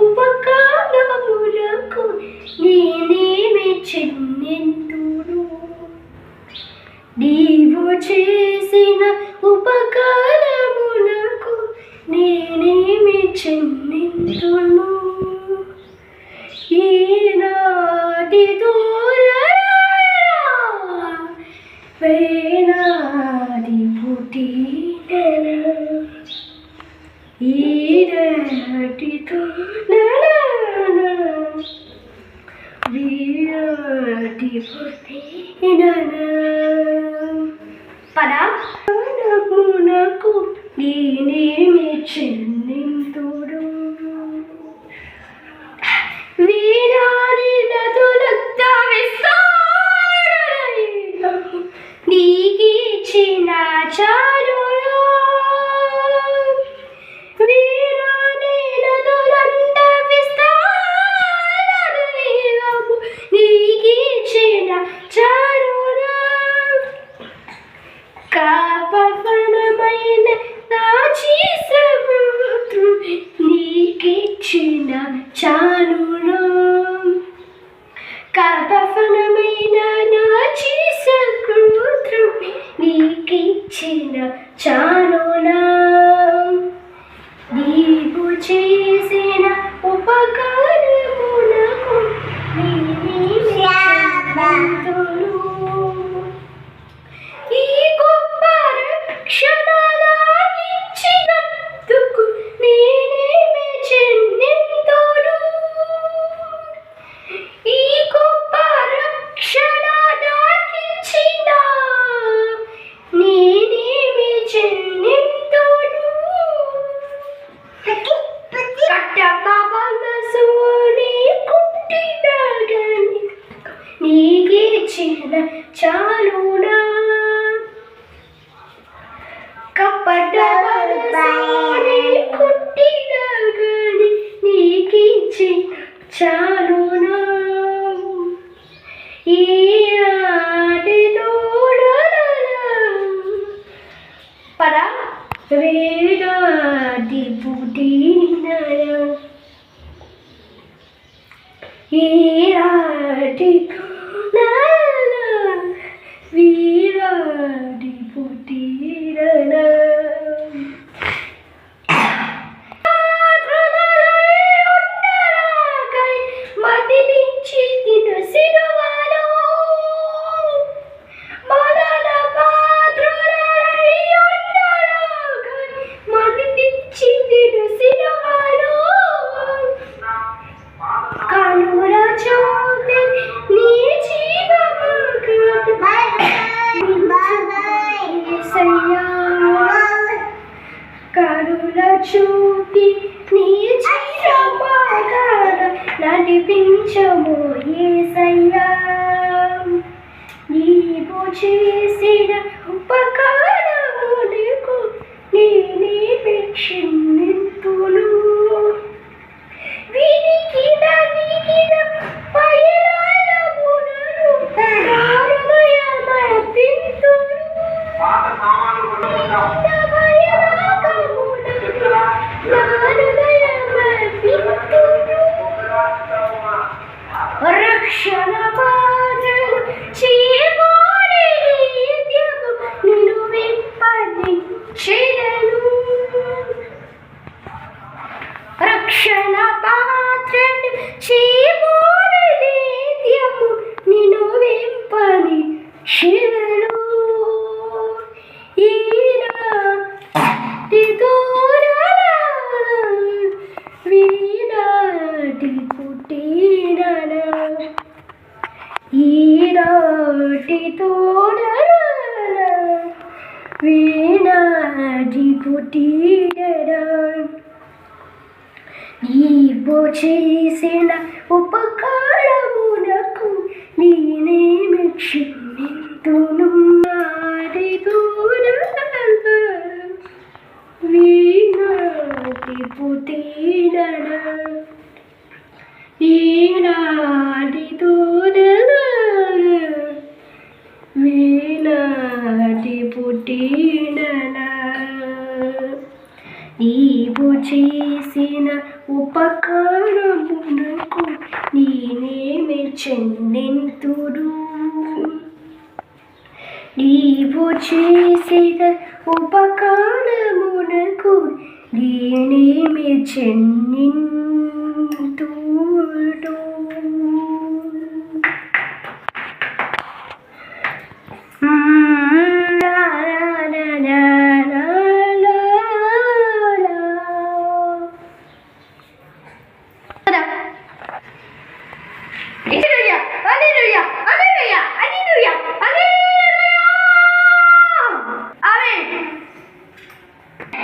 ఉపకారములకు నేనేమి చెన్నెంతుడు నీవు చేసిన ఉపకారములకు నేనేమి చెన్నెంతును ఈనాటి దూరరా వేనాది పద? మనకు నేనేమి చెన్నింతుడు వీరాని నదులంత విస్తారమైన నీకిచ్చిన చాలురా నీకిచ్చిన కథఫలమైన నా సముద్రం నీకిచ్చిన చాలురా నీవు చేసిన ఉపకారములకు Radhika. కరుణ చూపి నీ చిరమాగాన నడిపించము ఏసయ్యా. నీవు చేసిన ఉపకారములకు నేనే క్షమింతును ఈనాటి తోడరా వీణాది పుట్టినన నీవు చేసిన ఉపకారమునకు నేనేమి క్షమింతును ఉపకారమునకు నేనే చెందింతుడు నీవు చేసిన ఉపకారమునకు నేనేమి చెన్నింతుడు Mm-hmm. Yeah.